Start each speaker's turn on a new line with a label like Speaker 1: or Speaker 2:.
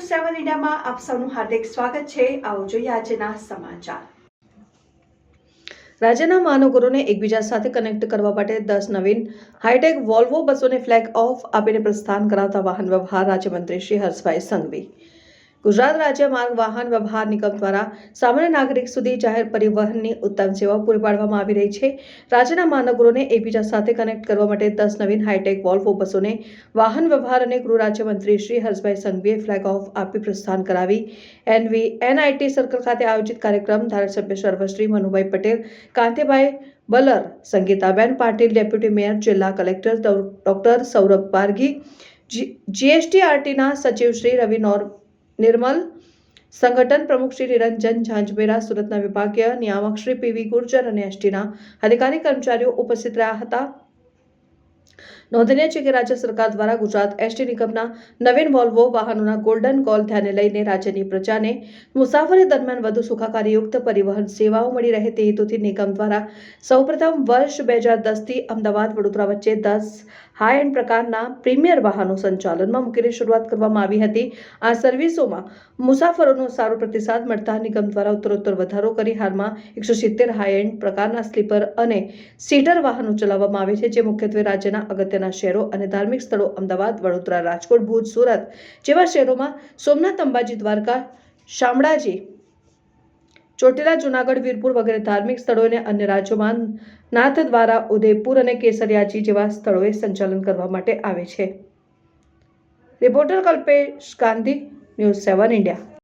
Speaker 1: સેવન ઇન્ડિયામાં આપ સૌનું હાર્દિક સ્વાગત છે. આવો જોઈએ આજના સમાચાર. રાજ્યના મહાનગરોને એકબીજા સાથે કનેક્ટ કરવા માટે દસ નવીન હાઈટેક વોલ્વો બસોને ફ્લેગ ઓફ આપીને પ્રસ્થાન કરાવતા વાહન વ્યવહાર રાજ્યમંત્રી શ્રી હર્ષભાઈ સંઘવી ગુજરાત રાજ્ય માર્ગ વાહન વ્યવહાર નિગમ દ્વારા સામાન્ય નાગરિક સુધી જાહેર પરિવહનની ઉત્તમ સેવા પૂરી પાડવામાં આવી રહી છે. રાજ્યના મહાનગરોને એકબીજા સાથે કનેક્ટ કરવા માટે દસ નવીન હાઈટેક વોલ્વો બસોને વાહન વ્યવહાર અને ગૃહ રાજ્યમંત્રી શ્રી હર્ષભાઈ સંઘવીએ ફ્લેગ ઓફ આપી પ્રસ્થાન કરાવી. એનવી એનઆઈટી સર્કલ ખાતે આયોજિત કાર્યક્રમ ધારાસભ્ય સર્વશ્રી મનુભાઈ પટેલ, કાંતિભાઈ બલર, સંગીતાબેન પાટીલ, ડેપ્યુટી મેયર, જિલ્લા કલેક્ટર ડોક્ટર સૌરભ પારગી જીએસટીઆરટીના સચિવ શ્રી રવિ નોર નિર્મલ, સંગઠન પ્રમુખ શ્રી નિરંજન ઝાંઝમેરા સુરતના વિભાગીય નિયામક શ્રી પીવી ગુર્જર અને એસટીના અધિકારી કર્મચારીઓ ઉપસ્થિત રહ્યા હતા. નોંધનીય છે કે રાજ્ય સરકાર દ્વારા ગુજરાત એસટી નિગમના નવીન વોલ્વો વાહનોના ગોલ્ડન કોલ ધ્યાને લઈને રાજ્યની પ્રજાને મુસાફરી દરમિયાન વધુ સુખાકારીયુક્ત પરિવહન સેવાઓ મળી રહે તે હેતુથી નિગમ દ્વારા સૌપ્રથમ વર્ષ બે હજાર દસથી અમદાવાદ વડોદરા વચ્ચે દસ હાઈ એન્ડ પ્રકારના પ્રીમિયર વાહનો સંચાલનમાં મૂકીને શરૂઆત કરવામાં આવી હતી. આ સર્વિસોમાં મુસાફરોનો સારો પ્રતિસાદ મળતા નિગમ દ્વારા ઉત્તરોત્તર વધારો કરી હાલમાં એકસો સિત્તેર હાઈ એન્ડ પ્રકારના સ્લીપર અને સીટર વાહનો ચલાવવામાં આવે છે, જે મુખ્યત્વે રાજ્યના અગત્યના શહેરો અને ધાર્મિક સ્થળો અમદાવાદ, વડોદરા, રાજકોટ, ભુજ, સુરત જેવા શહેરોમાં સોમનાથ અંબાજી, દ્વારકા, શામળાજી, ચોટીલા, જુનાગઢ, વીરપુર વગેરે ધાર્મિક સ્થળોને અન્ય રાજ્યોમાં નાથ દ્વારા ઉદયપુર અને કેસરિયાજી જેવા સ્થળોએ સંચાલન કરવા માટે આવે છે. Reporter Kalpesh Gandhi, news seven India.